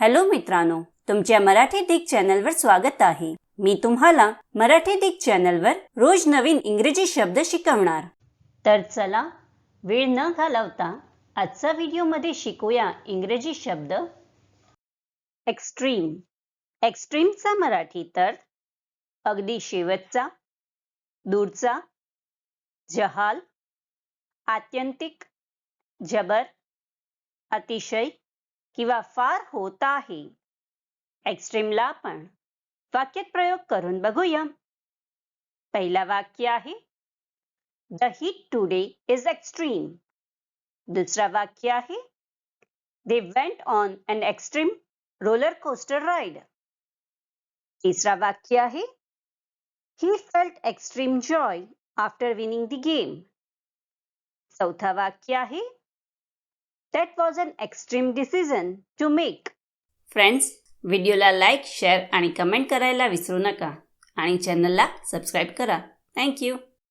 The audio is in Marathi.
हॅलो मित्रांनो तुमच्या मराठी दिग चॅनलवर स्वागत आहे. मी तुम्हाला मराठी दिग चॅनलवर रोज नवीन इंग्रजी शब्द शिकवणार. तर चला वेळ न घालवता आजचा व्हिडिओमध्ये शिकूया इंग्रजी शब्द. एक्स्ट्रीम एक्स्ट्रीमचा मराठी तर अगदी शेवटचा दूरचा जहाल आत्यंतिक जबर अतिशय किंवा फार होत आहे. एक्स्ट्रीमला आपण वाक्यात प्रयोग करून बघूया. पहिला वाक्य आहे the heat today is extreme दुसरा वाक्य आहे they went on an extreme roller coaster ride तिसरा वाक्य आहे he felt extreme joy after winning the game चौथा वाक्य आहे that was an extreme decision to make friends व्हिडिओला लाईक शेअर आणि कमेंट करायला विसरू नका. आणि चॅनलला सबस्क्राईब करा. थँक्यू